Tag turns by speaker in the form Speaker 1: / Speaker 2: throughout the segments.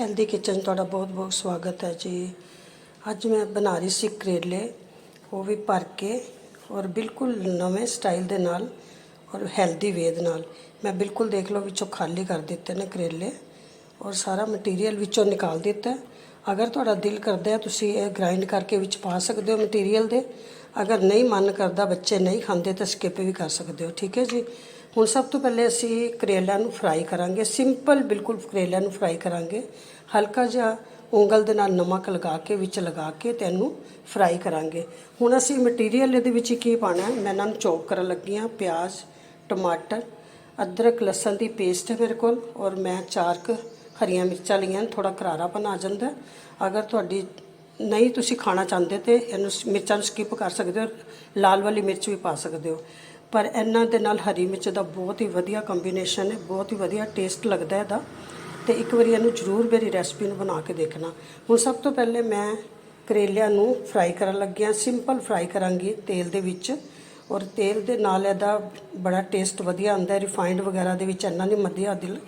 Speaker 1: Healthy kitchen ਤੁਹਾਡਾ ਬਹੁਤ-ਬਹੁਤ ਸਵਾਗਤ ਹੈ ਜੀ। ਅੱਜ ਮੈਂ ਬਣਾ ਰਹੀ ਸੀ ਕਰੇਲੇ, ਉਹ ਵੀ ਭਰ ਕੇ ਔਰ ਬਿਲਕੁਲ ਨਵੇਂ ਸਟਾਈਲ ਦੇ ਨਾਲ ਔਰ ਹੈਲਦੀ ਵੇ ਦੇ ਨਾਲ। ਮੈਂ ਬਿਲਕੁਲ ਦੇਖ ਲਓ ਵਿੱਚੋਂ ਖਾਲੀ ਕਰ ਦਿੱਤੇ ਨੇ ਕਰੇਲੇ ਔਰ ਸਾਰਾ ਮਟੀਰੀਅਲ ਵਿੱਚੋਂ ਨਿਕਾਲ ਦਿੱਤਾ। ਅਗਰ ਤੁਹਾਡਾ ਦਿਲ ਕਰਦਾ ਹੈ ਤੁਸੀਂ ਇਹ ਗ੍ਰਾਈਂਡ ਕਰਕੇ ਵਿੱਚ ਪਾ ਸਕਦੇ ਹੋ ਮਟੀਰੀਅਲ ਦੇ। ਅਗਰ ਨਹੀਂ ਮਨ ਕਰਦਾ ਬੱਚੇ ਨਹੀਂ ਖਾਂਦੇ ਤਾਂ ਸਕਿਪ ਵੀ ਕਰ ਸਕਦੇ ਹੋ। ਠੀਕ ਹੈ ਜੀ। ਹੁਣ ਸਭ ਤੋਂ ਪਹਿਲੇ ਅਸੀਂ ਕਰੇਲਿਆਂ ਨੂੰ ਫਰਾਈ ਕਰਾਂਗੇ। ਸਿੰਪਲ ਬਿਲਕੁਲ ਕਰੇਲਿਆਂ ਨੂੰ ਫਰਾਈ ਕਰਾਂਗੇ। ਹਲਕਾ ਜਿਹਾ ਉਂਗਲ ਦੇ ਨਾਲ ਨਮਕ ਲਗਾ ਕੇ, ਵਿੱਚ ਲਗਾ ਕੇ ਤੇ ਇਹਨੂੰ ਫਰਾਈ ਕਰਾਂਗੇ। ਹੁਣ ਅਸੀਂ ਮਟੀਰੀਅਲ ਇਹਦੇ ਵਿੱਚ ਕੀ ਪਾਣਾ ਹੈ? ਮੈਂ ਇਹਨਾਂ ਨੂੰ ਚੌਪ ਕਰਨ ਲੱਗੀ ਹਾਂ। ਪਿਆਜ਼, ਟਮਾਟਰ, ਅਦਰਕ, ਲਸਣ ਦੀ ਪੇਸਟ ਹੈ ਮੇਰੇ ਕੋਲ ਔਰ ਮੈਂ ਚਾਰ ਕੁ ਹਰੀਆਂ ਮਿਰਚਾਂ ਲਈਆਂ ਥੋੜਾ ਕਰਾਰਾਪਨ ਆ ਜਾਂਦਾ ਅਗਰ ਤੁਹਾਡੀ ਨਹੀਂ ਤੁਸੀਂ ਖਾਣਾ ਚਾਹੁੰਦੇ ਤੇ ਇਹਨੂੰ ਮਿਰਚਾਂ ਨੂੰ ਸਕਿਪ ਕਰ ਸਕਦੇ ਹੋ। ਲਾਲ ਵਾਲੀ ਮਿਰਚ ਵੀ ਪਾ ਸਕਦੇ ਹੋ। ਪਰ ਇਹਨਾਂ ਦੇ ਨਾਲ ਹਰੀ ਮਿਰਚ ਦਾ ਬਹੁਤ ਹੀ ਵਧੀਆ ਕੰਬੀਨੇਸ਼ਨ ਹੈ, ਬਹੁਤ ਹੀ ਵਧੀਆ ਟੇਸਟ ਲੱਗਦਾ ਇਹਦਾ। ਤੇ ਇੱਕ ਵਾਰੀ ਇਹਨੂੰ ਜ਼ਰੂਰ ਮੇਰੀ ਰੈਸਪੀ ਨੂੰ ਬਣਾ ਕੇ ਦੇਖਣਾ। ਹੁਣ ਸਭ ਤੋਂ ਪਹਿਲੇ ਮੈਂ ਕਰੇਲਿਆਂ ਨੂੰ ਫਰਾਈ ਕਰਨ ਲੱਗਿਆ ਸਿੰਪਲ ਫਰਾਈ ਕਰਾਂਗੀ ਤੇਲ ਦੇ ਵਿੱਚ। ਔਰ ਤੇਲ ਦੇ ਨਾਲ ਇਹਦਾ ਬੜਾ ਟੇਸਟ ਵਧੀਆ ਆਉਂਦਾ ਹੈ ਰਿਫਾਈਨਡ ਵਗੈਰਾ ਦੇ ਵਿੱਚ ਇੰਨਾ ਨਹੀਂ ਮੱਧਿਆ ਦਿਲ।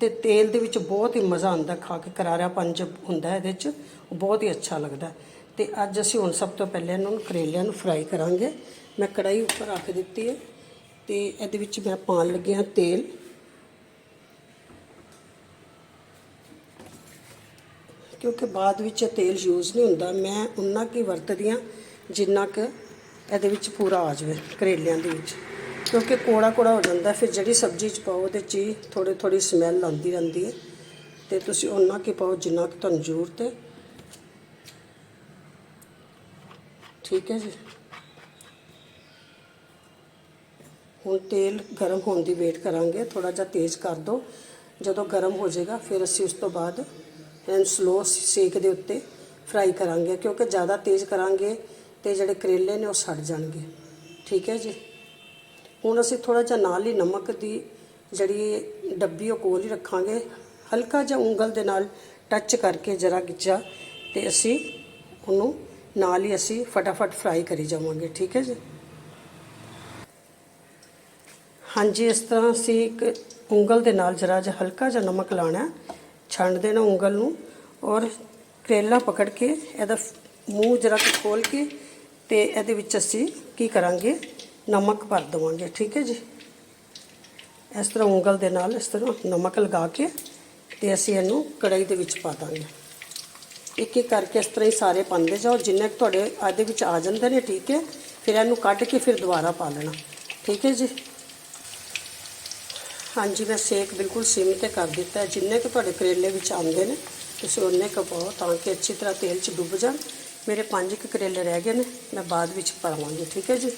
Speaker 1: ਤੇ ਤੇਲ ਦੇ ਵਿੱਚ ਬਹੁਤ ਹੀ ਮਜ਼ਾ ਆਉਂਦਾ ਖਾ ਕੇ, ਕਰਾਰਾ ਪੰਜ ਹੁੰਦਾ ਇਹਦੇ 'ਚ ਉਹ ਬਹੁਤ ਹੀ ਅੱਛਾ ਲੱਗਦਾ ਤੇ ਅੱਜ ਅਸੀਂ ਹੁਣ ਸਭ ਤੋਂ ਪਹਿਲੇ ਇਹਨਾਂ ਨੂੰ ਕਰੇਲਿਆਂ ਨੂੰ ਫਰਾਈ ਕਰਾਂਗੇ। ਮੈਂ ਕੜਾਈ ਉੱਪਰ ਰੱਖ ਦਿੱਤੀ ਹੈ ਤੇ ਇਹਦੇ ਵਿੱਚ ਮੈਂ ਪਾਉਣ ਲੱਗੀ ਹਾਂ ਤੇਲ। ਕਿਉਂਕਿ ਬਾਅਦ ਵਿੱਚ ਤੇਲ ਯੂਜ਼ ਨਹੀਂ ਹੁੰਦਾ, ਮੈਂ ਉਨਾ ਕੀ ਵਰਤਦੀ ਹਾਂ ਜਿੰਨਾ ਕੁ ਇਹਦੇ ਵਿੱਚ ਪੂਰਾ ਆ ਜਾਵੇ ਕਰੇਲਿਆਂ ਦੇ ਵਿੱਚ। ਕਿਉਂਕਿ ਕੋੜਾ ਕੋੜਾ ਹੋ ਜਾਂਦਾ, ਫਿਰ ਜਿਹੜੀ ਸਬਜ਼ੀ ਚ ਪਾਓ ਉਹਦੇ ਚ ਹੀ ਥੋੜੀ ਥੋੜੀ ਸਮੈਲ ਆਉਂਦੀ ਰਹਿੰਦੀ ਹੈ। ਤੇ ਤੁਸੀਂ ਉਨਾ ਕੀ ਪਾਓ ਜਿੰਨਾ ਕਿ ਤੁਹਾਨੂੰ ਜ਼ਰੂਰਤ ਹੈ। ਠੀਕ ਹੈ ਜੀ। ਹੁਣ ਤੇਲ ਗਰਮ ਹੋਣ ਦੀ ਵੇਟ ਕਰਾਂਗੇ ਥੋੜਾ ਜਿਹਾ ਤੇਜ਼ ਕਰ ਦਿਓ। ਜਦੋਂ ਗਰਮ ਹੋ ਜਾਏਗਾ, ਫਿਰ ਅਸੀਂ ਉਸ ਤੋਂ ਬਾਅਦ ਇਹਨੂੰ ਸਲੋ ਸੇਕ ਦੇ ਉੱਤੇ ਫਰਾਈ ਕਰਾਂਗੇ, ਕਿਉਂਕਿ ਜ਼ਿਆਦਾ ਤੇਜ਼ ਕਰਾਂਗੇ ਤੇ ਜਿਹੜੇ ਕਰੇਲੇ ਨੇ ਉਹ ਸੜ ਜਾਣਗੇ। ਠੀਕ ਹੈ ਜੀ? ਹੁਣ ਅਸੀਂ ਥੋੜਾ ਜਿਹਾ ਨਾਲ ਹੀ ਨਮਕ ਦੀ ਜਿਹੜੀ ਡੱਬੀ ਉਹ ਕੋਲ ਹੀ ਰੱਖਾਂਗੇ। ਹਲਕਾ ਜਿਹਾ ਉਂਗਲ ਦੇ ਨਾਲ ਟੱਚ ਕਰਕੇ ਜਰਾ ਗਿੱਚਾ ਤੇ ਅਸੀਂ ਉਹਨੂੰ ਨਾਲ ਹੀ ਅਸੀਂ ਫਟਾਫਟ ਫਰਾਈ ਕਰੀ ਜਾਵਾਂਗੇ। ਠੀਕ ਹੈ ਜੀ? ਹਾਂਜੀ, ਇਸ ਤਰ੍ਹਾਂ ਅਸੀਂ ਇੱਕ ਉਂਗਲ ਦੇ ਨਾਲ ਜਰਾ ਜਿਹਾ ਹਲਕਾ ਜਿਹਾ ਨਮਕ ਲਾਣਾ ਛੰਡ ਦੇਣਾ ਉਂਗਲ ਨੂੰ ਔਰ ਕਰੇਲਾ ਪਕੜ ਕੇ ਇਹਦਾ ਮੂੰਹ ਜਰਾ ਕੁ ਖੋਲ ਕੇ ਤੇ ਇਹਦੇ ਵਿੱਚ ਅਸੀਂ ਕੀ ਕਰਾਂਗੇ? ਨਮਕ ਭਰ ਦੇਵਾਂਗੇ, ਠੀਕ ਹੈ ਜੀ? ਇਸ ਤਰ੍ਹਾਂ ਉਂਗਲ ਦੇ ਨਾਲ ਇਸ ਤਰ੍ਹਾਂ ਨਮਕ ਲਗਾ ਕੇ ਤੇ ਅਸੀਂ ਇਹਨੂੰ ਕੜਾਈ ਦੇ ਵਿੱਚ ਪਾ ਦਾਂਗੇ। ਇੱਕ ਇੱਕ ਕਰਕੇ ਇਸ ਤਰ੍ਹਾਂ ਹੀ ਸਾਰੇ ਪਾਉਂਦੇ ਜਾਓ। ਜਿੰਨੇ ਕੁ ਤੁਹਾਡੇ ਆਦੇ ਵਿੱਚ ਆ ਜਾਂਦੇ ਨੇ, ਠੀਕ ਹੈ? ਫਿਰ ਇਹਨੂੰ ਕੱਢ ਕੇ ਫਿਰ ਦੁਬਾਰਾ ਪਾ ਲੈਣਾ। ਠੀਕ ਹੈ ਜੀ? ਹਾਂਜੀ, ਮੈਂ ਸੇਕ ਬਿਲਕੁਲ ਸਿਮ ਤੇ ਕਰ ਦਿੱਤਾ ਜਿੰਨੇ ਕੁ ਤੁਹਾਡੇ ਕਰੇਲੇ ਵਿੱਚ ਆਉਂਦੇ ਨੇ, ਤੁਸੀਂ ਉਹਨੇ ਕੁ ਪਾਓ ਤਾਂ ਕਿ ਅੱਛੀ ਤਰ੍ਹਾਂ ਤੇਲ 'ਚ ਡੁੱਬ ਜਾਣ। ਮੇਰੇ ਪੰਜ ਕੁ ਕਰੇਲੇ ਰਹਿ ਗਏ ਨੇ, ਮੈਂ ਬਾਅਦ ਵਿੱਚ ਪਾਵਾਂਗੀ, ਠੀਕ ਹੈ ਜੀ?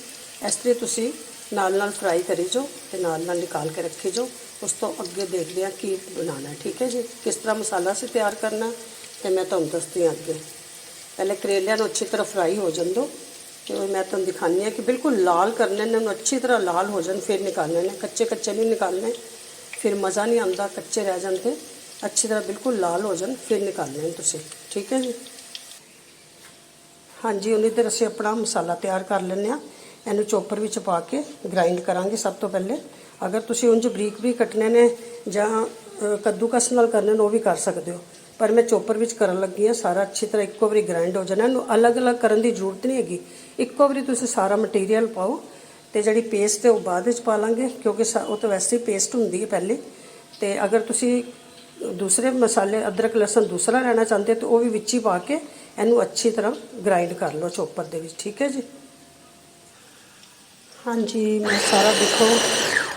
Speaker 1: ਇਸ ਤਰ੍ਹਾਂ ਤੁਸੀਂ ਨਾਲ ਨਾਲ ਫਰਾਈ ਕਰੀ ਜਾਓ ਤੇ ਨਾਲ ਨਾਲ ਨਿਕਾਲ ਕੇ ਰੱਖੀ ਜਾਓ। ਉਸ ਤੋਂ ਅੱਗੇ ਦੇਖਦੇ ਹਾਂ ਕੀ ਬਣਾਉਣਾ ਠੀਕ ਹੈ ਜੀ? ਕਿਸ ਤਰ੍ਹਾਂ ਮਸਾਲਾ ਸੀ ਤਿਆਰ ਕਰਨਾ ਤੇ ਮੈਂ ਤੁਹਾਨੂੰ ਦੱਸਦੀ ਹਾਂ ਅੱਗੇ। ਪਹਿਲੇ ਕਰੇਲਿਆਂ ਨੂੰ ਅੱਛੀ ਤਰ੍ਹਾਂ ਫਰਾਈ ਹੋ ਜਾਣ ਦਿਓ। ਤੇ ਮੈਂ ਤੁਹਾਨੂੰ ਦਿਖਾਉਂਦੀ ਹਾਂ ਕਿ ਬਿਲਕੁਲ ਲਾਲ ਕਰਨੇ ਨੇ ਉਹਨੂੰ ਅੱਛੀ ਤਰ੍ਹਾਂ ਲਾਲ ਹੋ ਜਾਣ ਫਿਰ ਨਿਕਾਲਣੇ ਨੇ ਕੱਚੇ ਕੱਚੇ ਨਹੀਂ ਨਿਕਾਲਣੇ ਫਿਰ ਮਜ਼ਾ ਨਹੀਂ ਆਉਂਦਾ ਕੱਚੇ ਰਹਿ ਜਾਣ 'ਤੇ ਅੱਛੀ ਤਰ੍ਹਾਂ ਬਿਲਕੁਲ ਲਾਲ ਹੋ ਜਾਣ ਫਿਰ ਨਿਕਾਲਣੇ ਨੇ ਤੁਸੀਂ ਠੀਕ ਹੈ ਜੀ? ਹਾਂਜੀ ਉਹਨੇ ਦੇਰ ਅਸੀਂ ਆਪਣਾ ਮਸਾਲਾ ਤਿਆਰ ਕਰ ਲੈਂਦੇ ਹਾਂ। ਇਹਨੂੰ ਚੋਪਰ ਵਿੱਚ ਪਾ ਕੇ ਗ੍ਰਾਈਂਡ ਕਰਾਂਗੇ ਸਭ ਤੋਂ ਪਹਿਲੇ। ਅਗਰ ਤੁਸੀਂ ਉਂਝ ਬਰੀਕ ਵੀ ਕੱਟਣੇ ਨੇ ਜਾਂ ਅ, ਕੱਦੂਕਸ ਨਾਲ ਕਰਨੇ ਨੇ ਉਹ ਵੀ ਕਰ ਸਕਦੇ ਹੋ। ਪਰ ਮੈਂ ਚੋਪਰ ਵਿੱਚ ਕਰਨ ਲੱਗੀ ਹਾਂ, ਸਾਰਾ ਅੱਛੀ ਤਰ੍ਹਾਂ ਇੱਕੋ ਵਾਰੀ ਗ੍ਰਾਈਂਡ ਹੋ ਜਾਣਾ। ਇਹਨੂੰ ਅਲੱਗ-ਅਲੱਗ ਕਰਨ ਦੀ ਜ਼ਰੂਰਤ ਨਹੀਂ ਹੈਗੀ। ਇੱਕੋ ਵਾਰੀ ਤੁਸੀਂ ਸਾਰਾ ਮਟੀਰੀਅਲ ਪਾਓ ਤੇ ਜਿਹੜੀ ਪੇਸਟ ਹੈ ਉਹ ਬਾਅਦ ਵਿੱਚ ਪਾ ਲਾਂਗੇ, ਕਿਉਂਕਿ ਸਾ- ਉਹ ਤਾਂ ਵੈਸੇ ਹੀ ਪੇਸਟ ਹੁੰਦੀ ਹੈ ਪਹਿਲੇ। ਤੇ ਅਗਰ ਤੁਸੀਂ ਦੂਸਰੇ ਮਸਾਲੇ, ਅਦਰਕ, ਲਸਣ ਦੂਸਰਾ ਲੈਣਾ ਚਾਹੁੰਦੇ ਤਾਂ ਉਹ ਵੀ ਵਿੱਚ ਹੀ ਪਾ ਕੇ ਇਹਨੂੰ ਅੱਛੀ ਤਰ੍ਹਾਂ ਗ੍ਰਾਈਂਡ ਕਰ ਲਓ ਚੋਪਰ ਦੇ ਵਿੱਚ, ਠੀਕ ਹੈ ਜੀ? ਹਾਂਜੀ, ਮੈਂ ਸਾਰਾ ਦੇਖੋ,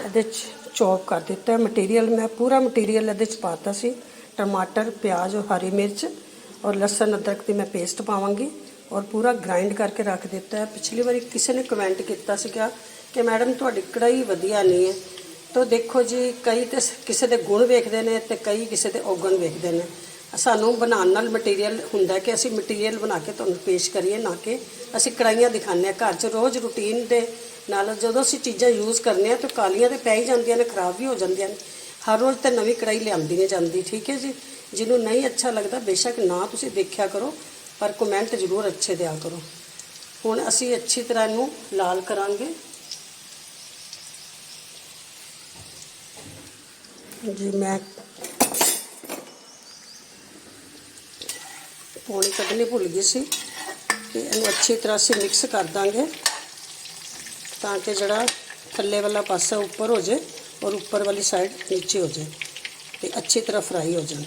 Speaker 1: ਇਹਦੇ ਚ ਚੌਪ ਕਰ ਦਿੱਤਾ। ਮਟੀਰੀਅਲ ਮੈਂ ਪੂਰਾ ਮਟੀਰੀਅਲ ਇਹਦੇ ਚ ਪਾਤਾ ਸੀ। ਟਮਾਟਰ, ਪਿਆਜ਼ ਔਰ ਹਰੀ ਮਿਰਚ ਔਰ ਲਸਣ, ਅਦਰਕ ਦੀ ਮੈਂ ਪੇਸਟ ਪਾਵਾਂਗੀ ਔਰ ਪੂਰਾ ਗ੍ਰਾਈਂਡ ਕਰਕੇ ਰੱਖ ਦਿੱਤਾ ਹੈ। ਪਿਛਲੀ ਵਾਰੀ ਕਿਸੇ ਨੇ ਕਮੈਂਟ ਕੀਤਾ ਸੀਗਾ ਕਿ ਮੈਡਮ ਤੁਹਾਡੀ ਕੜਾਈ ਵਧੀਆ ਨਹੀਂ ਹੈ। ਤਾਂ ਦੇਖੋ ਜੀ, ਕਈ ਤੇ ਕਿਸੇ ਦੇ ਗੁਣ ਵੇਖਦੇ ਨੇ ਤੇ ਕਈ ਕਿਸੇ ਦੇ ਔਗਣ ਵੇਖਦੇ ਨੇ। ਸਾਨੂੰ ਬਣਾਉਣ ਨਾਲ ਮਟੀਰੀਅਲ ਹੁੰਦਾ ਕਿ ਅਸੀਂ ਮਟੀਰੀਅਲ ਬਣਾ ਕੇ ਤੁਹਾਨੂੰ ਪੇਸ਼ ਕਰੀਏ, ਨਾ ਕਿ ਅਸੀਂ ਕੜਾਈਆਂ ਦਿਖਾਉਂਦੇ ਹਾਂ। ਘਰ 'ਚ ਰੋਜ਼ ਰੂਟੀਨ ਦੇ ਨਾਲ ਜਦੋਂ ਅਸੀਂ ਚੀਜ਼ਾਂ ਯੂਜ਼ ਕਰਨੇ ਆ ਤਾਂ ਕਾਲੀਆਂ ਤੇ ਪੈ ਹੀ ਜਾਂਦੀਆਂ ਨੇ, ਖਰਾਬ ਵੀ ਹੋ ਜਾਂਦੀਆਂ ਨੇ। ਹਰ ਰੋਜ਼ ਤੇ ਨਵੀਂ ਕੜਾਈ ਲਿਆਂਦੀ ਨਹੀਂ ਜਾਂਦੀ, ਠੀਕ ਹੈ ਜੀ? ਜਿਹਨੂੰ ਨਹੀਂ ਅੱਛਾ ਲੱਗਦਾ, ਬੇਸ਼ੱਕ ਨਾ ਤੁਸੀਂ ਦੇਖਿਆ ਕਰੋ, ਪਰ ਕਮੈਂਟ ਜ਼ਰੂਰ ਅੱਛੇ ਦਿਆ ਕਰੋ। ਹੁਣ ਅਸੀਂ ਅੱਛੀ ਤਰ੍ਹਾਂ ਇਹਨੂੰ ਲਾਲ ਕਰਾਂਗੇ। ਜੀ, ਮੈਂ ਪਾਣੀ ਕੱਢਣੀ ਭੁੱਲ ਗਈ ਸੀ ਤੇ ਇਹਨੂੰ ਅੱਛੀ ਤਰ੍ਹਾਂ ਅਸੀਂ ਮਿਕਸ ਕਰ ਦਾਂਗੇ ਤਾਂ ਕਿ ਜਿਹੜਾ ਥੱਲੇ ਵਾਲਾ ਪਾਸਾ ਉੱਪਰ ਹੋ ਜਾਏ। ਔਰ ਉੱਪਰ ਵਾਲੀ ਸਾਈਡ ਨੀਚੇ ਹੋ ਜਾਏ ਤੇ ਅੱਛੀ ਤਰ੍ਹਾਂ ਫਰਾਈ ਹੋ ਜਾਣ।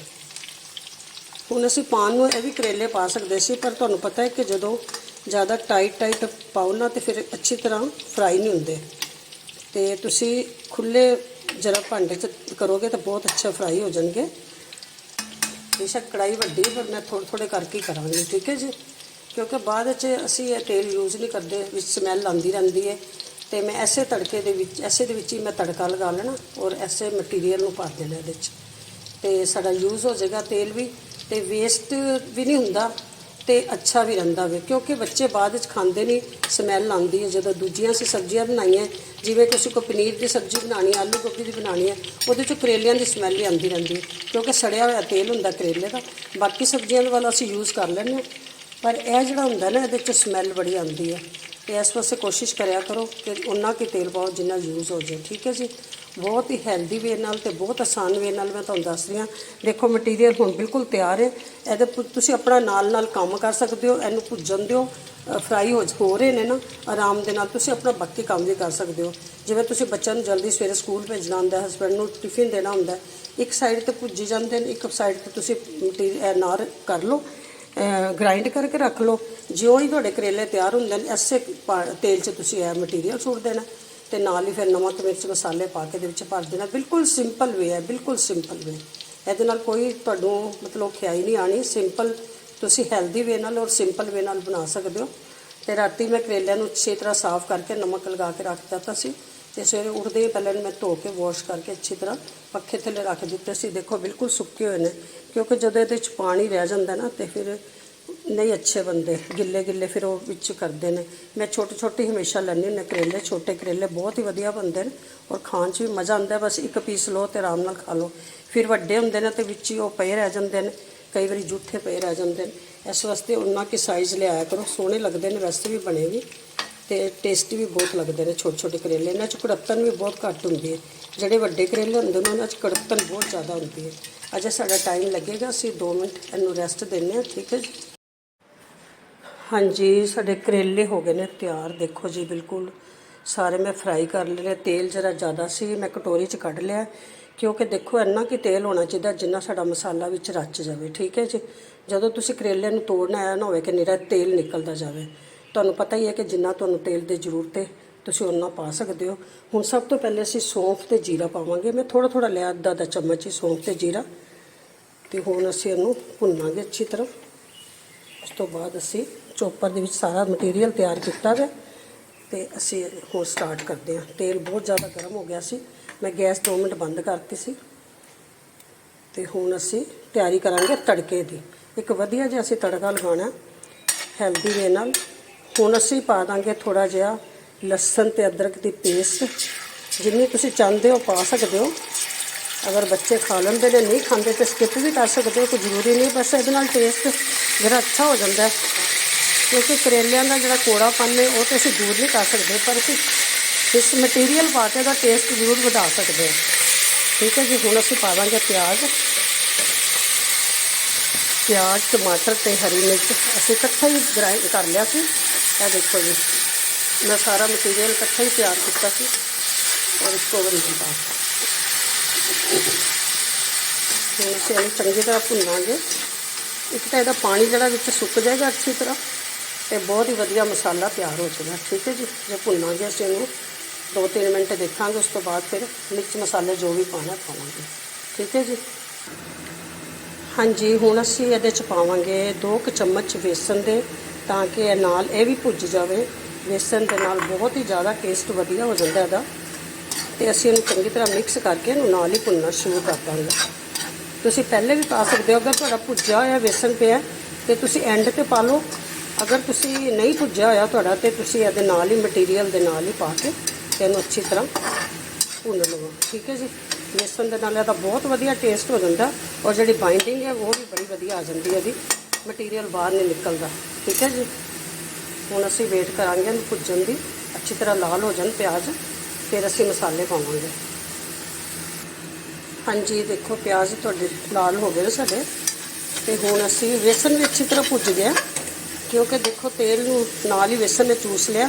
Speaker 1: ਹੁਣ ਅਸੀਂ ਪਾਨ ਨੂੰ ਇਹ ਵੀ ਕਰੇਲੇ ਪਾ ਸਕਦੇ ਸੀ ਪਰ ਤੁਹਾਨੂੰ ਪਤਾ ਹੈ ਕਿ ਜਦੋਂ ਜ਼ਿਆਦਾ ਟਾਈਟ ਟਾਈਟ ਪਾਓ ਨਾ ਤੇ ਫਿਰ ਅੱਛੀ ਤਰ੍ਹਾਂ ਫਰਾਈ ਨਹੀਂ ਹੁੰਦੇ। ਤੇ ਤੁਸੀਂ ਖੁੱਲੇ ਜਰਾ ਭਾਂਡੇ 'ਚ ਕਰੋਗੇ ਤਾਂ ਬਹੁਤ ਅੱਛਾ ਫਰਾਈ ਹੋ ਜਾਣਗੇ। ਬੇਸ਼ੱਕ ਕੜਾਈ ਵੱਡੀ ਹੈ, ਪਰ ਮੈਂ ਥੋੜ੍ਹੇ ਥੋੜ੍ਹੇ ਕਰਕੇ ਕਰਾਂਗੀ ਠੀਕ ਹੈ ਜੀ? ਕਿਉਂਕਿ ਬਾਅਦ ਵਿੱਚ ਅਸੀਂ ਇਹ ਤੇਲ ਯੂਜ਼ ਨਹੀਂ ਕਰਦੇ ਵਿੱਚ ਸਮੈਲ ਆਉਂਦੀ ਰਹਿੰਦੀ ਹੈ। ਤੇ ਮੈਂ ਐਸੇ ਤੜਕੇ ਦੇ ਵਿੱਚ, ਐਸੇ ਦੇ ਵਿੱਚ ਹੀ ਮੈਂ ਤੜਕਾ ਲਗਾ ਲੈਣਾ ਔਰ ਐਸੇ ਮਟੀਰੀਅਲ ਨੂੰ ਪਾ ਦੇਣਾ ਇਹਦੇ ਵਿੱਚ। ਤੇ ਸਾਡਾ ਯੂਜ਼ ਹੋ ਜਾਏਗਾ ਤੇਲ ਵੀ, ਤੇ ਵੇਸਟ ਵੀ ਨਹੀਂ ਹੁੰਦਾ ਤੇ ਅੱਛਾ ਵੀ ਰਹਿੰਦਾ ਵੇ, ਕਿਉਂਕਿ ਬੱਚੇ ਬਾਅਦ ਵਿੱਚ ਖਾਂਦੇ ਨਹੀਂ ਸਮੈਲ ਆਉਂਦੀ ਹੈ ਜਦੋਂ ਦੂਜੀਆਂ ਅਸੀਂ ਸਬਜ਼ੀਆਂ ਬਣਾਈਆਂ, ਜਿਵੇਂ ਤੁਸੀਂ ਕੋਈ ਪਨੀਰ ਦੀ ਸਬਜ਼ੀ ਬਣਾਣੀ ਆਲੂ ਗੋਭੀ ਦੀ ਬਣਾਣੀ ਹੈ, ਉਹਦੇ ਚੋਂ ਕਰੇਲਿਆਂ ਦੀ ਸਮੈਲ ਹੀ ਆਉਂਦੀ ਰਹਿੰਦੀ ਹੈ, ਕਿਉਂਕਿ ਸੜਿਆ ਹੋਇਆ ਤੇਲ ਹੁੰਦਾ ਕਰੇਲੇ ਦਾ। ਬਾਕੀ ਸਬਜ਼ੀਆਂ ਦੇ ਵੱਲ ਅਸੀਂ ਯੂਜ਼ ਕਰ ਲੈਂਦੇ ਹਾਂ, ਪਰ ਇਹ ਜਿਹੜਾ ਹੁੰਦਾ ਨਾ, ਇਹਦੇ 'ਚ ਸਮੈਲ ਬੜੀ ਆਉਂਦੀ ਹੈ। ਤੇ ਇਸ ਵਾਸਤੇ ਕੋਸ਼ਿਸ਼ ਕਰਿਆ ਕਰੋ ਕਿ ਉਨਾ ਕੀ ਤੇਲ ਪਾਓ ਜਿੰਨਾ ਯੂਜ਼ ਹੋ ਜਾਏ ਠੀਕ ਹੈ ਜੀ? ਬਹੁਤ ਹੀ ਹੈਲਦੀ ਵੇ ਨਾਲ ਤੇ ਬਹੁਤ ਆਸਾਨ ਵੇ ਨਾਲ ਮੈਂ ਤੁਹਾਨੂੰ ਦੱਸ ਰਹੀ ਹਾਂ। ਦੇਖੋ ਮਟੀਰੀਅਲ ਹੁਣ ਬਿਲਕੁਲ ਤਿਆਰ ਹੈ। ਇਹਦੇ ਤੁਸੀਂ ਆਪਣਾ ਨਾਲ ਨਾਲ ਕੰਮ ਕਰ ਸਕਦੇ ਹੋ ਇਹਨੂੰ ਭੁੱਜਣ ਦਿਓ ਫਰਾਈ ਹੋ ਹੋ ਰਹੇ ਨੇ ਨਾ ਆਰਾਮ ਦੇ ਨਾਲ ਤੁਸੀਂ ਆਪਣਾ ਬਾਕੀ ਕੰਮ ਵੀ ਕਰ ਸਕਦੇ ਹੋ। ਜਿਵੇਂ ਤੁਸੀਂ ਬੱਚਿਆਂ ਨੂੰ ਜਲਦੀ ਸਵੇਰੇ ਸਕੂਲ ਭੇਜਣਾ ਹੁੰਦਾ ਹਸਬੰਡ ਨੂੰ ਟਿਫਿਨ ਦੇਣਾ ਹੁੰਦਾ ਹੈ, ਇੱਕ ਸਾਈਡ ਤੇ ਭੁੱਜੀ ਜਾਂਦੇ ਨੇ ਇੱਕ ਸਾਈਡ ਤੇ ਤੁਸੀਂ ਮਟੀਰੀਅਲ ਨਾਰ ਕਰ ਲਓ ਗ੍ਰਾਈਂਡ ਕਰਕੇ ਰੱਖ ਲਓ। ਜਿਉਂ ਹੀ ਤੁਹਾਡੇ ਕਰੇਲੇ ਤਿਆਰ ਹੁੰਦੇ ਨੇ, ਐਸੇ ਪਾ- ਤੇਲ 'ਚ ਤੁਸੀਂ ਇਹ ਮਟੀਰੀਅਲ ਸੁੱਟ ਦੇਣਾ ਤੇ ਨਾਲ ਹੀ ਫਿਰ ਨਮਕ, ਮਿਰਚ, ਮਸਾਲੇ ਪਾ ਕੇ ਦੇ ਵਿੱਚ ਭਰ ਦੇਣਾ। ਬਿਲਕੁਲ ਸਿੰਪਲ ਵੇ ਹੈ, ਬਿਲਕੁਲ ਸਿੰਪਲ ਵੇ ਇਹਦੇ ਨਾਲ ਕੋਈ ਤੁਹਾਨੂੰ ਮਤਲਬ ਖਿਆਈ ਨਹੀਂ ਆਣੀ ਸਿੰਪਲ ਤੁਸੀਂ ਹੈਲਦੀ ਵੇ ਨਾਲ ਔਰ ਸਿੰਪਲ ਵੇ ਨਾਲ ਬਣਾ ਸਕਦੇ ਹੋ। ਤੇ ਰਾਤੀ ਮੈਂ ਕਰੇਲਿਆਂ ਨੂੰ ਅੱਛੀ ਤਰ੍ਹਾਂ ਸਾਫ਼ ਕਰਕੇ ਨਮਕ ਲਗਾ ਕੇ ਰੱਖ ਦਿੱਤਾ ਸੀ ਤੇ ਸਵੇਰੇ ਉੱਠਦੇ ਹੀ ਪਹਿਲਾਂ ਮੈਂ ਧੋ ਕੇ ਵਾਸ਼ ਕਰਕੇ ਅੱਛੀ ਤਰ੍ਹਾਂ ਪੱਖੇ ਥੱਲੇ ਰੱਖ ਦਿੱਤੇ ਸੀ। ਦੇਖੋ, ਬਿਲਕੁਲ ਸੁੱਕੇ ਹੋਏ ਨੇ, ਕਿਉਂਕਿ ਜਦੋਂ ਇਹਦੇ ਵਿੱਚ ਪਾਣੀ ਰਹਿ ਜਾਂਦਾ ਨਾ ਤੇ ਫਿਰ ਨਹੀਂ, ਅੱਛੇ ਬੰਦੇ, ਗਿੱਲੇ ਗਿੱਲੇ ਫਿਰ ਉਹ ਵਿੱਚ ਕਰਦੇ ਨੇ। ਮੈਂ ਛੋਟੇ ਛੋਟੇ ਹਮੇਸ਼ਾ ਲੈਂਦੀ ਹੁੰਦੀ ਕਰੇਲੇ, ਛੋਟੇ ਕਰੇਲੇ ਬਹੁਤ ਹੀ ਵਧੀਆ ਬਣਦੇ ਨੇ ਔਰ ਖਾਣ 'ਚ ਵੀ ਮਜ਼ਾ ਆਉਂਦਾ ਬਸ ਇੱਕ ਪੀਸ ਲਓ ਤੇ ਆਰਾਮ ਨਾਲ ਖਾ ਲਓ। ਫਿਰ ਵੱਡੇ ਹੁੰਦੇ ਨੇ ਤੇ ਵਿੱਚ ਹੀ ਉਹ ਪਏ ਰਹਿ ਜਾਂਦੇ ਨੇ। ਕਈ ਵਾਰੀ ਜੂਠੇ ਪਏ ਰਹਿ ਜਾਂਦੇ ਨੇ। ਇਸ ਵਾਸਤੇ ਉਹਨਾਂ ਕੀ ਸਾਈਜ਼ ਲਿਆਇਆ ਕਰੋ। ਸੋਹਣੇ ਲੱਗਦੇ ਨੇ ਵੈਸੇ ਵੀ ਬਣੇ ਵੀ ਤੇ ਟੇਸਟੀ ਵੀ ਬਹੁਤ ਲੱਗਦੇ ਨੇ ਛੋਟੇ ਛੋਟੇ ਕਰੇਲੇ। ਇਹਨਾਂ 'ਚ ਕੜੱਤਨ ਵੀ ਬਹੁਤ ਘੱਟ ਹੁੰਦੀ ਹੈ। ਜਿਹੜੇ ਵੱਡੇ ਕਰੇਲੇ ਹੁੰਦੇ ਨੇ, ਉਹਨਾਂ 'ਚ ਕੜੱਤਨ ਬਹੁਤ ਜ਼ਿਆਦਾ ਹੁੰਦੀ ਹੈ। ਅਜੇ ਸਾਡਾ ਟਾਈਮ ਲੱਗੇਗਾ, ਅਸੀਂ 2 ਮਿੰਟ ਇਹਨੂੰ ਰੈਸਟ ਦਿੰਦੇ ਹਾਂ, ਠੀਕ ਹੈ ਜੀ? ਹਾਂਜੀ, ਸਾਡੇ ਕਰੇਲੇ ਹੋ ਗਏ ਨੇ ਤਿਆਰ, ਦੇਖੋ ਜੀ ਬਿਲਕੁਲ। ਸਾਰੇ ਮੈਂ ਫਰਾਈ ਕਰ ਲਏ ਤੇਲ ਜਰਾ ਜ਼ਿਆਦਾ ਸੀ, ਮੈਂ ਕਟੋਰੀ 'ਚ ਕੱਢ ਲਿਆ। ਕਿਉਂਕਿ ਦੇਖੋ, ਇੰਨਾ ਕਿ ਤੇਲ ਹੋਣਾ ਚਾਹੀਦਾ ਜਿੰਨਾ ਸਾਡਾ ਮਸਾਲਾ ਵਿੱਚ ਰਚ ਜਾਵੇ, ਠੀਕ ਹੈ ਜੀ? ਜਦੋਂ ਤੁਸੀਂ ਕਰੇਲੇ ਨੂੰ ਤੋੜਨਾ ਆਇਆ ਨਾ ਹੋਵੇ ਕਿ ਨਿਰਾ ਤੇਲ ਨਿਕਲਦਾ ਜਾਵੇ, ਤੁਹਾਨੂੰ ਪਤਾ ਹੀ ਹੈ ਕਿ ਜਿੰਨਾ ਤੁਹਾਨੂੰ ਤੇਲ ਦੀ ਜ਼ਰੂਰਤ ਹੈ, ਤੁਸੀਂ ਉਹਨਾਂ ਪਾ ਸਕਦੇ ਹੋ। ਹੁਣ ਸਭ ਤੋਂ ਪਹਿਲੇ ਅਸੀਂ ਸੌਂਫ ਤੇ ਜੀਰਾ ਪਾਵਾਂਗੇ। ਮੈਂ ਥੋੜਾ ਥੋੜਾ ਲਿਆ, ਅੱਧਾ ਅੱਧਾ ਚਮਚ ਹੀ ਸੌਂਫ ਤੇ ਜੀਰਾ। ਤੇ ਹੁਣ ਅਸੀਂ ਇਹਨੂੰ ਭੁੰਨਾਂਗੇ ਅੱਛੀ ਤਰ੍ਹਾਂ। ਉਸ ਤੋਂ ਬਾਅਦ ਅਸੀਂ ਚੋਪਰ ਦੇ ਵਿੱਚ ਸਾਰਾ ਮਟੀਰੀਅਲ ਤਿਆਰ ਕੀਤਾ ਹੈ ਤੇ ਅਸੀਂ ਹੁਣ ਸਟਾਰਟ ਕਰਦੇ ਹਾਂ। ਤੇਲ ਬਹੁਤ ਜ਼ਿਆਦਾ ਗਰਮ ਹੋ ਗਿਆ ਸੀ। ਮੈਂ ਗੈਸ 2 ਮਿੰਟ ਬੰਦ ਕਰਤੀ ਸੀ। ਤੇ ਹੁਣ ਅਸੀਂ ਤਿਆਰੀ ਕਰਾਂਗੇ ਤੜਕੇ ਦੀ। ਇੱਕ ਵਧੀਆ ਜਿਹਾ ਅਸੀਂ ਤੜਕਾ ਲਗਾਉਣਾ ਹੈਲਦੀ ਵੇ ਨਾਲ। ਹੁਣ ਅਸੀਂ ਪਾ ਦਾਂਗੇ ਥੋੜਾ ਜਿਹਾ ਲਸਣ ਤੇ ਅਦਰਕ ਦੀ ਪੇਸਟ। ਜਿੰਨੀ ਤੁਸੀਂ ਚਾਹੁੰਦੇ ਹੋ ਪਾ ਸਕਦੇ ਹੋ। ਅਗਰ ਬੱਚੇ ਖਾ ਲੈਂਦੇ ਨੇ, ਨਹੀਂ ਖਾਂਦੇ ਤੇ ਸਕਿਪ ਵੀ ਕਰ ਸਕਦੇ ਹੋ, ਕੋਈ ਜ਼ਰੂਰੀ ਨਹੀਂ। ਬਸ ਇਹਦੇ ਨਾਲ ਟੇਸਟ ਜਿਹੜਾ ਅੱਛਾ ਹੋ ਜਾਂਦਾ ਹੈ। ਕਿਉਂਕਿ ਕਰੇਲਿਆਂ ਦਾ ਜਿਹੜਾ ਕੋੜਾਪਨ ਹੈ, ਉਹ ਤੇ ਅਸੀਂ ਦੂਰ ਨਹੀਂ ਕਰ ਸਕਦੇ, ਪਰ ਅਸੀਂ ਇਸ ਮਟੀਰੀਅਲ ਪਾ ਕੇ ਦਾ ਟੇਸਟ ਜ਼ਰੂਰ ਵਧਾ ਸਕਦੇ ਹਾਂ। ਠੀਕ ਹੈ ਜੀ, ਹੁਣ ਅਸੀਂ ਪਾ ਦਾਂਗੇ ਪਿਆਜ਼। ਪਿਆਜ਼, ਟਮਾਟਰ ਤੇ ਹਰੀ ਮਿਰਚ ਅਸੀਂ ਇਕੱਠਾ ਹੀ ਗ੍ਰਾਈਂਡ ਕਰ ਲਿਆ ਸੀ। ਇਹ ਦੇਖੋ ਜੀ, ਮੈਂ ਸਾਰਾ ਮਟੀਰੀਅਲ ਇਕੱਠਾ ਹੀ ਤਿਆਰ ਕੀਤਾ ਸੀ। ਔਰ ਇਸ ਕੋ ਵਰੀ ਦਿੱਤਾ ਹੁਣ ਅਸੀਂ ਇਹਨੂੰ ਚੰਗੀ ਤਰ੍ਹਾਂ ਭੁੰਨਾਂਗੇ। ਇੱਕ ਤਾਂ ਇਹਦਾ ਪਾਣੀ ਜਿਹੜਾ ਵਿੱਚ ਸੁੱਕ ਜਾਏਗਾ ਅੱਛੀ ਤਰ੍ਹਾਂ। ਤੇ ਬਹੁਤ ਹੀ ਵਧੀਆ ਮਸਾਲਾ ਤਿਆਰ ਹੋ ਜਾਏਗਾ ਠੀਕ ਹੈ ਜੀ ਜੇ ਭੁੰਨਾਂਗੇ ਅਸੀਂ ਇਹਨੂੰ। 2-3 ਮਿੰਟ ਦੇਖਾਂਗੇ, ਉਸ ਤੋਂ ਬਾਅਦ ਫਿਰ ਮਿਰਚ ਮਸਾਲੇ ਜੋ ਵੀ ਪਾਣਾ ਪਾਵਾਂਗੇ। ਠੀਕ ਹੈ ਜੀ। ਹਾਂਜੀ, ਹੁਣ ਅਸੀਂ ਇਹਦੇ ਚ ਪਾਵਾਂਗੇ 2 ਕੁ ਚਮਚ ਵੇਸਣ ਦੇ, ਤਾਂ ਕਿ ਇਹ ਨਾਲ ਇਹ ਵੀ ਭੁੱਜ ਜਾਵੇ। ਵੇਸਣ ਦੇ ਨਾਲ ਬਹੁਤ ਹੀ ਜ਼ਿਆਦਾ ਟੇਸਟ ਵਧੀਆ ਹੋ ਜਾਂਦਾ ਇਹਦਾ। ਤੇ ਅਸੀਂ ਇਹਨੂੰ ਚੰਗੀ ਤਰ੍ਹਾਂ ਮਿਕਸ ਕਰਕੇ ਇਹਨੂੰ ਨਾਲ ਹੀ ਭੁੰਨਣਾ ਸ਼ੁਰੂ ਕਰ ਦਾਂਗੇ। ਤੁਸੀਂ ਪਹਿਲੇ ਵੀ ਪਾ ਸਕਦੇ ਹੋ, ਅਗਰ ਤੁਹਾਡਾ ਭੁੱਜਿਆ ਹੋਇਆ ਵੇਸਣ ਪਿਆ ਤੇ ਤੁਸੀਂ ਐਂਡ ਤੇ ਪਾ ਲਓ। ਅਗਰ ਤੁਸੀਂ ਨਹੀਂ ਭੁੱਜਿਆ ਹੋਇਆ ਤੁਹਾਡਾ ਤੇ ਤੁਸੀਂ ਇਹਦੇ ਨਾਲ ਹੀ ਮਟੀਰੀਅਲ ਦੇ ਨਾਲ ਹੀ ਪਾ ਕੇ ਇਹਨੂੰ ਅੱਛੀ ਤਰ੍ਹਾਂ ਭੁੰਨ ਲਵੋ। ਠੀਕ ਹੈ ਜੀ? ਵੇਸਣ ਦੇ ਨਾਲ ਇਹਦਾ ਬਹੁਤ ਵਧੀਆ ਟੇਸਟ ਹੋ ਜਾਂਦਾ ਔਰ ਜਿਹੜੀ ਬਾਈਂਡਿੰਗ ਹੈ ਉਹ ਵੀ ਬੜੀ ਵਧੀਆ ਆ ਜਾਂਦੀ ਹੈ ਇਹਦੀ ਮਟੀਰੀਅਲ ਬਾਹਰ ਨਹੀਂ ਨਿਕਲਦਾ। ਠੀਕ ਹੈ ਜੀ? ਹੁਣ ਅਸੀਂ ਵੇਟ ਕਰਾਂਗੇ ਇਹਨੂੰ ਭੁੱਜਣ ਦੀ। ਅੱਛੀ ਤਰ੍ਹਾਂ ਲਾਲ ਹੋ ਜਾਣ ਪਿਆਜ਼, ਫਿਰ ਅਸੀਂ ਮਸਾਲੇ ਪਾਵਾਂਗੇ। ਹਾਂਜੀ, ਦੇਖੋ ਪਿਆਜ਼ ਤੁਹਾਡੇ ਲਾਲ ਹੋ ਗਏ ਨੇ ਸਾਡੇ। ਤੇ ਹੁਣ ਅਸੀਂ ਵੇਸਣ ਵੀ ਅੱਛੀ ਤਰ੍ਹਾਂ ਭੁੱਜ ਗਿਆ ਕਿਉਂਕਿ ਦੇਖੋ ਤੇਲ ਨੂੰ ਨਾਲ ਹੀ ਵੇਸਣ ਨੇ ਚੂਸ ਲਿਆ।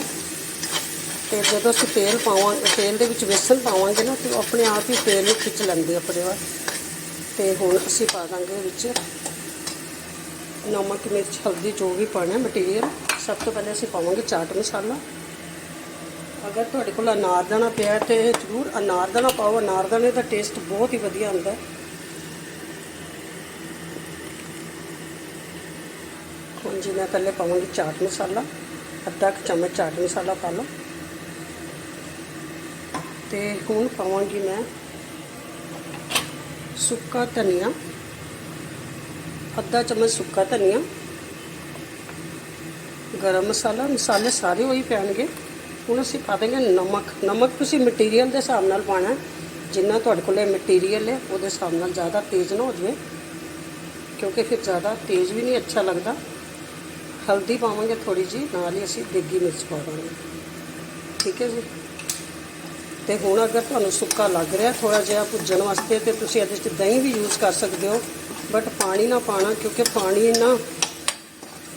Speaker 1: ਤੇ ਜਦੋਂ ਅਸੀਂ ਤੇਲ ਪਾਵਾਂਗੇ ਤੇਲ ਦੇ ਵਿੱਚ ਵੇਸਣ ਪਾਵਾਂਗੇ ਨਾ, ਤੇ ਉਹ ਆਪਣੇ ਆਪ ਹੀ ਤੇਲ ਨੂੰ ਖਿੱਚ ਲੈਂਦੀ ਆਪਣੇ ਵੱਲ। ਤੇ ਹੁਣ ਅਸੀਂ ਪਾ ਦਾਂਗੇ ਵਿੱਚ ਨਮਕ, ਮਿਰਚ, ਹਲਦੀ, ਜੋ ਵੀ ਪਾਣਾ ਮਟੀਰੀਅਲ ਸਭ ਤੋਂ ਪਹਿਲੇ ਅਸੀਂ ਪਾਵਾਂਗੇ ਚਾਟ ਮਸਾਲਾ। ਅਗਰ ਤੁਹਾਡੇ ਕੋਲ ਅਨਾਰਦਾਨਾ ਪਿਆ ਹੈ ਤੇ ਜ਼ਰੂਰ ਅਨਾਰਦਾਨਾ ਪਾਓ। ਅਨਾਰਦਾਨੇ ਦਾ ਟੇਸਟ ਬਹੁਤ ਹੀ ਵਧੀਆ ਹੁੰਦਾ ਹੈ। ਜੀ, ਮੈਂ ਪਹਿਲੇ ਪਾਵਾਂਗੀ ਚਾਟ ਮਸਾਲਾ, ਅੱਧਾ ਕੁ ਚਮਚ ਚਾਟ ਮਸਾਲਾ ਪਾ ਲਓ। ਤੇ ਹੁਣ ਪਾਵਾਂਗੀ ਮੈਂ ਸੁੱਕਾ ਧਨੀਆ, ਅੱਧਾ ਚਮਚ ਸੁੱਕਾ ਧਨੀਆ, ਗਰਮ ਮਸਾਲਾ, ਮਸਾਲੇ ਸਾਰੇ ਉਹੀ ਪੈਣਗੇ। ਹੁਣ ਅਸੀਂ ਪਾ ਦੇਂਗੇ ਨਮਕ। ਨਮਕ ਤੁਸੀਂ ਮਟੀਰੀਅਲ ਦੇ ਹਿਸਾਬ ਨਾਲ ਪਾਣਾ ਜਿੰਨਾ ਤੁਹਾਡੇ ਕੋਲ ਮਟੀਰੀਅਲ ਹੈ, ਉਹਦੇ ਹਿਸਾਬ ਨਾਲ ਜ਼ਿਆਦਾ ਤੇਜ਼ ਨਾ ਹੋ ਜਾਵੇ, ਕਿਉਂਕਿ ਫਿਰ ਜ਼ਿਆਦਾ ਤੇਜ਼ ਵੀ ਨਹੀਂ ਅੱਛਾ ਲੱਗਦਾ। ਹਲਦੀ ਪਾਵਾਂਗੇ ਥੋੜੀ ਜੀ ਨਾਲ ਹੀ ਅਸੀਂ ਦੇਗੀ ਮਿਰਚ ਪਾਵਾਂਗੇ ਠੀਕ ਹੈ ਜੀ? ਤੇ ਹੁਣ ਅਗਰ ਤੁਹਾਨੂੰ ਸੁੱਕਾ ਲੱਗ ਰਿਹਾ ਥੋੜਾ ਜਿਹਾ ਭੁੱਜਣ ਵਾਸਤੇ ਤੇ ਤੁਸੀਂ ਇਹਦੇ ਵਿੱਚ ਦਹੀਂ ਵੀ ਯੂਜ਼ ਕਰ ਸਕਦੇ ਹੋ ਬਟ ਪਾਣੀ ਨਾ ਪਾਣਾ, ਕਿਉਂਕਿ ਪਾਣੀ ਨਾ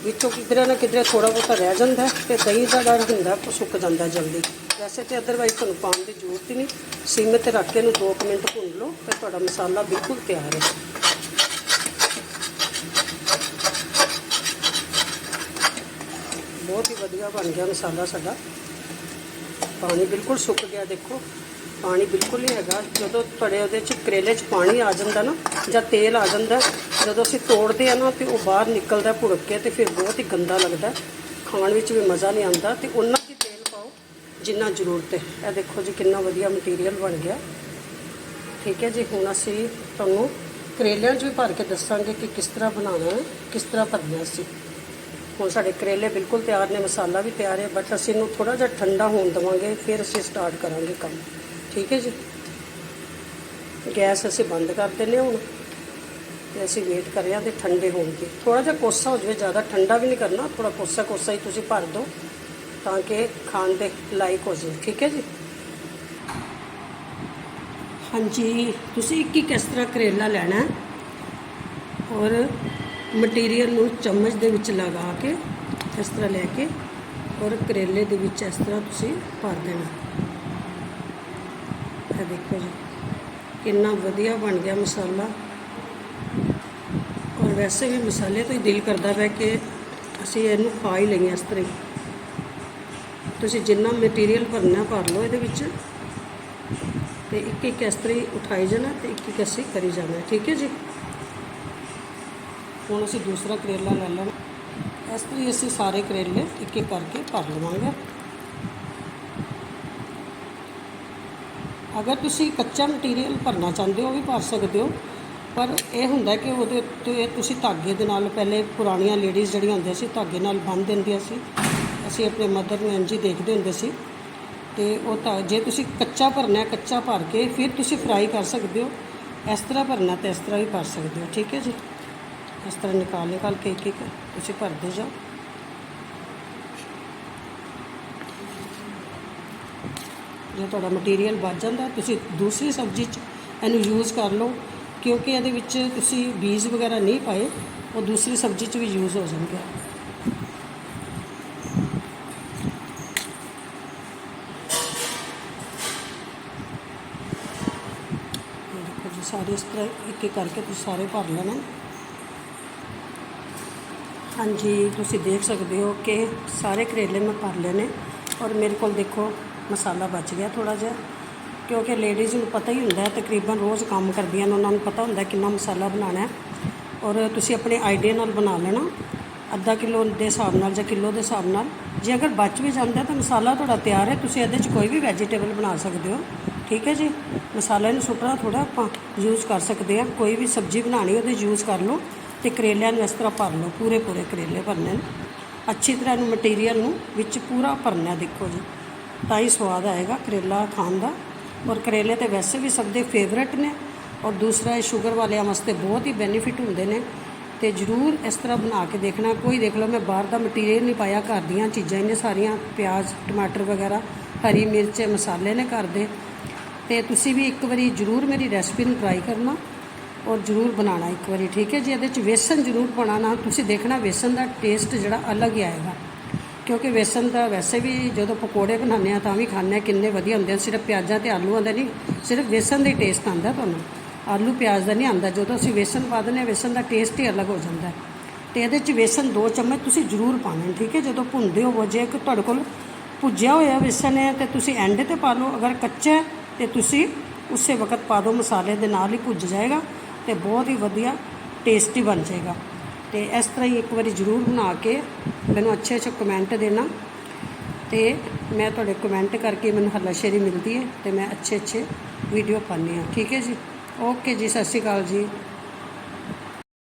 Speaker 1: ਵਿੱਚੋਂ ਕਿਧਰੇ ਨਾ ਕਿਧਰੇ ਥੋੜਾ ਬਹੁਤਾ ਰਹਿ ਜਾਂਦਾ ਹੈ ਤੇ ਦਹੀਂ ਦਾ ਡਰ ਹੁੰਦਾ ਉਹ ਸੁੱਕ ਜਾਂਦਾ ਜਲਦੀ। ਵੈਸੇ ਤੇ ਅਦਰਵਾਈਜ਼ ਤੁਹਾਨੂੰ ਪਾਉਣ ਦੀ ਜ਼ਰੂਰਤ ਹੀ ਨਹੀਂ। ਸਿਮ ਰੱਖ ਕੇ ਇਹਨੂੰ 2 ਮਿੰਟ ਭੁੰਨ ਲਓ ਤੇ ਤੁਹਾਡਾ ਮਸਾਲਾ ਬਿਲਕੁਲ ਤਿਆਰ ਹੈ। ਬਹੁਤ ਹੀ ਵਧੀਆ ਬਣ ਗਿਆ ਮਸਾਲਾ ਸਾਡਾ। ਪਾਣੀ ਬਿਲਕੁਲ ਸੁੱਕ ਗਿਆ, ਦੇਖੋ। ਪਾਣੀ ਬਿਲਕੁਲ ਨਹੀਂ ਹੈਗਾ। ਜਦੋਂ ਤੁਹਾਡੇ ਉਹਦੇ ਚ ਕਰੇਲੇ ਚ ਪਾਣੀ ਆ ਜਾਂਦਾ ਨਾ, ਜਾਂ ਤੇਲ ਆ ਜਾਂਦਾ, ਜਦੋਂ ਅਸੀਂ ਤੋੜਦੇ ਆ ਨਾ, ਤੇ ਉਹ ਬਾਹਰ ਨਿਕਲਦਾ ਭੁੜਕ ਕੇ ਤੇ ਫਿਰ ਬਹੁਤ ਹੀ ਗੰਦਾ ਲੱਗਦਾ। ਖਾਣ ਵਿੱਚ ਵੀ ਮਜ਼ਾ ਨਹੀਂ ਆਉਂਦਾ। ਤੇ ਉਹਨਾਂ ਹੀ ਤੇਲ ਪਾਓ, ਜਿੰਨਾ ਜ਼ਰੂਰਤ ਹੈ। ਇਹ ਦੇਖੋ ਜੀ ਕਿੰਨਾ ਵਧੀਆ ਮਟੀਰੀਅਲ ਬਣ ਗਿਆ। ਠੀਕ ਹੈ ਜੀ, ਹੁਣ ਅਸੀਂ ਤੁਹਾਨੂੰ ਕਰੇਲਿਆਂ 'ਚ ਵੀ ਭਰ ਕੇ ਦੱਸਾਂਗੇ ਕਿ ਕਿਸ ਤਰ੍ਹਾਂ ਬਣਾਉਣਾ ਹੈ, ਕਿਸ ਤਰ੍ਹਾਂ ਭਰਨਾ ਸੀ ਹੁਣ ਸਾਡੇ ਕਰੇਲੇ ਬਿਲਕੁਲ ਤਿਆਰ ਨੇ, ਮਸਾਲਾ ਵੀ ਤਿਆਰ ਹੈ ਬਟ ਅਸੀਂ ਇਹਨੂੰ ਥੋੜਾ ਜਿਹਾ ਠੰਡਾ ਹੋਣ ਦੇਵਾਂਗੇ, ਫਿਰ ਅਸੀਂ ਸਟਾਰਟ ਕਰਾਂਗੇ ਕੰਮ। ਠੀਕ ਹੈ ਜੀ? ਗੈਸ ਅਸੀਂ ਬੰਦ ਕਰ ਦਿੰਦੇ ਹਾਂ ਹੁਣ, ਤੇ ਅਸੀਂ ਵੇਟ ਕਰ ਰਹੇ ਹਾਂ ਤੇ ਠੰਡੇ ਹੋਣ ਦੀ। ਥੋੜਾ ਜਿਹਾ ਕੋਸਾ ਹੋ ਜਾਵੇ, ਜ਼ਿਆਦਾ ਠੰਡਾ ਵੀ ਨਹੀਂ ਕਰਨਾ ਥੋੜਾ ਕੋਸਾ ਕੋਸਾ ਹੀ ਤੁਸੀਂ ਭਰ ਦਿਓ, ਤਾਂ ਕਿ ਖਾਣ ਦੇ ਲਾਇਕ ਹੋ ਜਾਵੇ ਠੀਕ ਹੈ ਜੀ? ਹਾਂਜੀ, ਤੁਸੀਂ ਇੱਕ ਇੱਕ ਇਸ ਤਰ੍ਹਾਂ ਕਰੇਲਾ ਲੈਣਾ ਔਰ ਮਟੀਰੀਅਲ ਨੂੰ ਚਮਚ ਦੇ ਵਿੱਚ ਲਗਾ ਕੇ, ਇਸ ਤਰ੍ਹਾਂ ਲੈ ਕੇ ਔਰ ਕਰੇਲੇ ਦੇ ਵਿੱਚ ਇਸ ਤਰ੍ਹਾਂ ਤੁਸੀਂ ਭਰ ਦੇਣਾ। ਇਹ ਦੇਖੋ ਜੀ, ਕਿੰਨਾ ਵਧੀਆ ਬਣ ਗਿਆ ਮਸਾਲਾ। ਔਰ ਵੈਸੇ ਵੀ ਮਸਾਲੇ ਤੋਂ ਹੀ ਦਿਲ ਕਰਦਾ ਹੈ ਕਿ ਅਸੀਂ ਇਹਨੂੰ ਖਾ ਹੀ ਲਈਏ ਇਸ ਤਰ੍ਹਾਂ ਹੀ। ਤੁਸੀਂ ਜਿੰਨਾ ਮਟੀਰੀਅਲ ਭਰਨਾ ਭਰ ਲਓ ਇਹਦੇ ਵਿੱਚ। ਤੇ ਇੱਕ ਇੱਕ ਇਸ ਤਰ੍ਹਾਂ ਹੀ ਉਠਾਈ ਜਾਣਾ ਤੇ ਇੱਕ ਇੱਕ ਅਸੀਂ ਕਰੀ ਜਾਣਾ, ਠੀਕ ਹੈ ਜੀ? ਹੁਣ ਅਸੀਂ ਦੂਸਰਾ ਕਰੇਲਾ ਲੈ ਲੈਣਾ। ਇਸ ਤਰ੍ਹਾਂ ਹੀ ਅਸੀਂ ਸਾਰੇ ਕਰੇਲੇ ਇੱਕ ਇੱਕ ਕਰਕੇ ਭਰ ਲਵਾਂਗੇ। ਅਗਰ ਤੁਸੀਂ ਕੱਚਾ ਮਟੀਰੀਅਲ ਭਰਨਾ ਚਾਹੁੰਦੇ ਹੋ ਉਹ ਵੀ ਭਰ ਸਕਦੇ ਹੋ, ਪਰ ਇਹ ਹੁੰਦਾ ਕਿ ਉਹਦੇ ਉੱਤੇ ਤੁਸੀਂ ਧਾਗੇ ਦੇ ਨਾਲ ਪਹਿਲੇ ਪੁਰਾਣੀਆਂ ਲੇਡੀਜ਼ ਜਿਹੜੀਆਂ ਹੁੰਦੀਆਂ ਸੀ, ਧਾਗੇ ਨਾਲ ਬੰਨ੍ਹ ਦਿੰਦੀਆਂ ਸੀ। ਅਸੀਂ ਆਪਣੇ ਮਦਰ ਨੂੰ ਇੰਝ ਹੀ ਦੇਖਦੇ ਹੁੰਦੇ ਸੀ। ਤੇ ਉਹ ਤਾਂ ਜੇ ਤੁਸੀਂ ਕੱਚਾ ਭਰਨਾ ਹੈ, ਕੱਚਾ ਭਰ ਕੇ ਫਿਰ ਤੁਸੀਂ ਫਰਾਈ ਕਰ ਸਕਦੇ ਹੋ। ਇਸ ਤਰ੍ਹਾਂ ਭਰਨਾ ਤੇ ਇਸ ਤਰ੍ਹਾਂ ਵੀ ਭਰ ਸਕਦੇ ਹੋ। ਠੀਕ ਹੈ ਜੀ? ਇਸ ਤਰ੍ਹਾਂ ਨਿਕਾਲ ਨਿਕਾਲ ਕੇ ਇੱਕ ਇੱਕ ਤੁਸੀਂ ਭਰਦੇ ਜਾਓ। ਜੇ ਤੁਹਾਡਾ ਮਟੀਰੀਅਲ ਬਚ ਜਾਂਦਾ, ਤੁਸੀਂ ਦੂਸਰੀ ਸਬਜ਼ੀ 'ਚ ਇਹਨੂੰ ਯੂਜ਼ ਕਰ ਲਓ, ਕਿਉਂਕਿ ਇਹਦੇ ਵਿੱਚ ਤੁਸੀਂ ਬੀਜ ਵਗੈਰਾ ਨਹੀਂ ਪਾਏ, ਉਹ ਦੂਸਰੀ ਸਬਜ਼ੀ 'ਚ ਵੀ ਯੂਜ਼ ਹੋ ਜਾਣਗੇ। ਇਹ ਸਾਰੇ ਇਸ ਤਰ੍ਹਾਂ ਇੱਕ ਇੱਕ ਕਰਕੇ ਤੁਸੀਂ ਸਾਰੇ ਭਰ ਲੈਣਾ। ਹਾਂਜੀ, ਤੁਸੀਂ ਦੇਖ ਸਕਦੇ ਹੋ ਕਿ ਸਾਰੇ ਕਰੇਲੇ ਮੈਂ ਭਰ ਲਏ ਨੇ ਔਰ ਮੇਰੇ ਕੋਲ ਦੇਖੋ ਮਸਾਲਾ ਬਚ ਗਿਆ ਥੋੜਾ ਜਿਹਾ, ਕਿਉਂਕਿ ਲੇਡੀਜ਼ ਨੂੰ ਪਤਾ ਹੀ ਹੁੰਦਾ ਤਕਰੀਬਨ ਰੋਜ਼ ਕੰਮ ਕਰਦੀਆਂ ਨੇ, ਉਹਨਾਂ ਨੂੰ ਪਤਾ ਹੁੰਦਾ ਕਿੰਨਾ ਮਸਾਲਾ ਬਣਾਉਣਾ ਔਰ ਤੁਸੀਂ ਆਪਣੇ ਆਈਡੀਆ ਨਾਲ ਬਣਾ ਲੈਣਾ, ਅੱਧਾ ਕਿਲੋ ਦੇ ਹਿਸਾਬ ਨਾਲ ਜਾਂ ਕਿਲੋ ਦੇ ਹਿਸਾਬ ਨਾਲ। ਜੇ ਅਗਰ ਬਚ ਵੀ ਜਾਂਦਾ ਤਾਂ ਮਸਾਲਾ ਤੁਹਾਡਾ ਤਿਆਰ ਹੈ, ਤੁਸੀਂ ਇਹਦੇ 'ਚ ਕੋਈ ਵੀ ਵੈਜੀਟੇਬਲ ਬਣਾ ਸਕਦੇ ਹੋ। ਠੀਕ ਹੈ ਜੀ? ਮਸਾਲੇ ਨੂੰ ਸੁੱਟਣਾ ਥੋੜਾ ਆਪਾਂ ਯੂਜ਼ ਕਰ ਸਕਦੇ ਹਾਂ, ਕੋਈ ਵੀ ਸਬਜ਼ੀ ਬਣਾਣੀ ਉਹਦੇ ਯੂਜ਼ ਕਰ ਲਓ। ਤੇ ਕਰੇਲਿਆਂ ਨੂੰ ਇਸ ਤਰ੍ਹਾਂ ਭਰ ਲਓ, ਪੂਰੇ ਪੂਰੇ ਕਰੇਲੇ ਭਰਨੇ ਨੇ। ਅੱਛੀ ਤਰ੍ਹਾਂ ਨੂੰ ਮਟੀਰੀਅਲ ਨੂੰ ਵਿੱਚ ਪੂਰਾ ਭਰਨਾ ਦੇਖੋ ਜੀ। ਤਾਂ ਹੀ ਸਵਾਦ ਆਏਗਾ ਕਰੇਲਾ ਖਾਣ ਦਾ। ਔਰ ਕਰੇਲੇ ਤੇ ਵੈਸੇ ਵੀ ਸਭ ਦੇ ਫੇਵਰੇਟ ਨੇ। ਔਰ ਦੂਸਰਾ, ਇਹ ਸ਼ੂਗਰ ਵਾਲਿਆਂ ਵਾਸਤੇ ਬਹੁਤ ਹੀ ਬੈਨੀਫਿਟ ਹੁੰਦੇ ਨੇ। ਤੇ ਜਰੂਰ ਇਸ ਤਰ੍ਹਾਂ ਬਣਾ ਕੇ ਦੇਖਣਾ। ਕੋਈ ਦੇਖ ਲਓ, ਮੈਂ ਬਾਹਰ ਦਾ ਮਟੀਰੀਅਲ ਨਹੀਂ ਪਾਇਆ, ਘਰ ਦੀਆਂ ਚੀਜ਼ਾਂ ਇਹਨੇ ਸਾਰੀਆਂ, ਪਿਆਜ਼, ਟਮਾਟਰ ਵਗੈਰਾ, ਹਰੀ ਮਿਰਚ, ਮਸਾਲੇ ਨੇ ਘਰ ਦੇ। ਤੇ ਤੁਸੀਂ ਵੀ ਇੱਕ ਵਾਰੀ ਜਰੂਰ ਮੇਰੀ ਰੈਸਪੀ ਨੂੰ ਟਰਾਈ ਕਰਨਾ। ਔਰ ਜ਼ਰੂਰ ਬਣਾਉਣਾ ਇੱਕ ਵਾਰੀ ਠੀਕ ਹੈ ਜੀ? ਇਹਦੇ ਚ ਵੇਸਣ ਜ਼ਰੂਰ ਪਾਉਣਾ ਨਾ ਤੁਸੀਂ ਦੇਖਣਾ ਵੇਸਣ ਦਾ ਟੇਸਟ ਜਿਹੜਾ ਅਲੱਗ ਹੀ ਆਏਗਾ। ਕਿਉਂਕਿ ਵੇਸਣ ਦਾ ਵੈਸੇ ਵੀ ਜਦੋਂ ਪਕੌੜੇ ਬਣਾਉਂਦੇ ਆ ਤਾਂ ਵੀ ਖਾਂਦੇ ਆ ਕਿੰਨੇ ਵਧੀਆ ਹੁੰਦੇ ਆ। ਸਿਰਫ ਪਿਆਜ਼ਾਂ ਤੇ ਆਲੂਆਂ ਦਾ ਨਹੀਂ ਸਿਰਫ ਵੇਸਣ ਦਾ ਹੀ ਟੇਸਟ ਆਉਂਦਾ ਤੁਹਾਨੂੰ। ਆਲੂ ਪਿਆਜ਼ ਦਾ ਨਹੀਂ ਆਉਂਦਾ ਜਦੋਂ ਅਸੀਂ ਵੇਸਣ ਪਾ ਦਿੰਦੇ ਹਾਂ ਵੇਸਣ ਦਾ ਟੇਸਟ ਹੀ ਅਲੱਗ ਹੋ ਜਾਂਦਾ ਹੈ। ਤੇ ਇਹਦੇ ਚ ਵੇਸਣ 2 ਚਮਚ ਤੁਸੀਂ ਜ਼ਰੂਰ ਪਾਉਣੇ ਨੇ, ਠੀਕ ਹੈ? ਜਦੋਂ ਭੁੰਨਦੇ ਹੋ ਜੇ ਕਿ ਤੁਹਾਡੇ ਕੋਲ ਭੁੱਜਿਆ ਹੋਇਆ ਵੇਸਣ ਹੈ ਤੇ ਤੁਸੀਂ ਐਂਡ ਤੇ ਪਾ ਲਓ। ਅਗਰ ਕੱਚਾ ਹੈ ਤੇ ਤੁਸੀਂ ਉਸੇ ਵਕਤ ਪਾ ਦਿਓ ਮਸਾਲੇ ਦੇ ਨਾਲ ਹੀ ਭੁੱਜ ਜਾਏਗਾ। ਤੇ ਬਹੁਤ ਹੀ ਵਧੀਆ ਟੇਸਟੀ ਬਣ ਜਾਏਗਾ। ਤੇ ਇਸ ਤਰ੍ਹਾਂ ਹੀ ਇੱਕ ਵਾਰੀ ਜ਼ਰੂਰ ਬਣਾ ਕੇ ਮੈਨੂੰ ਅੱਛੇ ਅੱਛੇ ਕਮੈਂਟ ਦੇਣਾ। ਤੇ ਮੈਂ ਤੁਹਾਡੇ ਕਮੈਂਟ ਕਰਕੇ ਮੈਨੂੰ ਹੱਲਾਸ਼ੇਰੀ ਮਿਲਦੀ ਹੈ ਤੇ ਮੈਂ ਅੱਛੇ ਅੱਛੇ ਵੀਡੀਓ ਪਾਉਂਦੀ ਹਾਂ। ਠੀਕ ਹੈ ਜੀ? ਓਕੇ ਜੀ, ਸਤਿ ਸ਼੍ਰੀ ਅਕਾਲ ਜੀ।